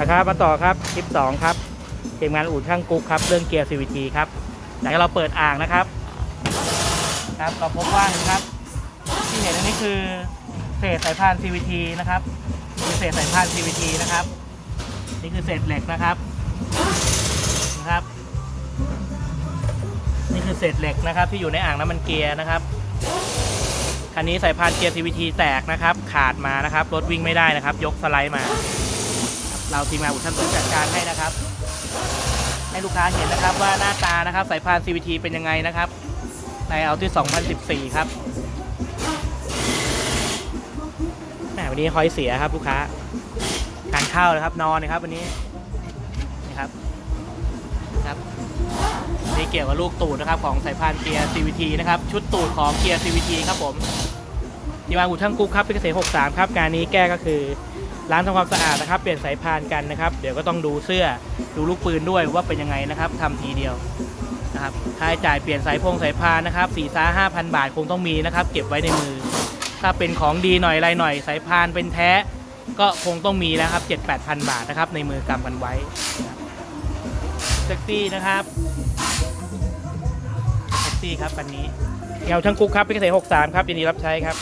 นะครับมาต่อครับคลิป 2 ครับทีมงานอู่ช่างกุ๊กครับ เรื่องเกียร์ CVT ครับหลังจากเราเปิดอ่างนะครับ ครับเราพบว่านะครับ ที่เห็นอันนี้คือเศษสายพาน CVT นะครับคือเศษสายพาน CVT นะครับ นี่คือเศษเหล็กนะครับนะครับ นี่คือเศษเหล็กนะครับ ที่อยู่ในอ่างน้ำมันเกียร์นะครับคันนี้สายพานเกียร์ CVT แตกนะครับ ขาดมานะครับรถวิ่งไม่ได้นะครับ ยกสไลด์มา เราทีมงานอุทันจัดการให้นะครับ ให้ลูกค้าเห็นนะครับว่าหน้าตานะครับสายพาน CVT เป็นยังไงนะครับ ในเอาที่ 2014 ครับแหมวันนี้คอยเสียครับลูกค้าการเข้านะครับนอนนะครับวันนี้นี่ครับครับนี่เกี่ยวกับลูกตูดนะครับของสายพานเกียร์ CVT นะครับชุดตูดของเกียร์ CVT ครับผมทีมงานอู่ช่างกุ๊กครับพิเกษ63 ครับการนี้แก้ก็คือ ล้างทำความสะอาดนะครับ เปลี่ยนสายพานกันนะครับ เดี๋ยวก็ต้องดูเสื้อดูลูกปืนด้วยว่าเป็นยังไงนะครับทำทีเดียวนะครับค่าใช้จ่ายเปลี่ยนสายพงสายพานนะครับสี่ซ่าห้าพันบาทคงต้องมีนะครับ เก็บไว้ในมือ ถ้าเป็นของดีหน่อยอะไรหน่อย สายพานเป็นแท้ก็คงต้องมีนะครับเจ็ดแปดพันบาทนะครับ ในมือกำกันไว้นะครับเซ็กซี่นะครับเซ็กซี่ครับวันนี้เงาช่างกุ๊กครับพิเกษตร63ครับยินดีรับใช้ครับ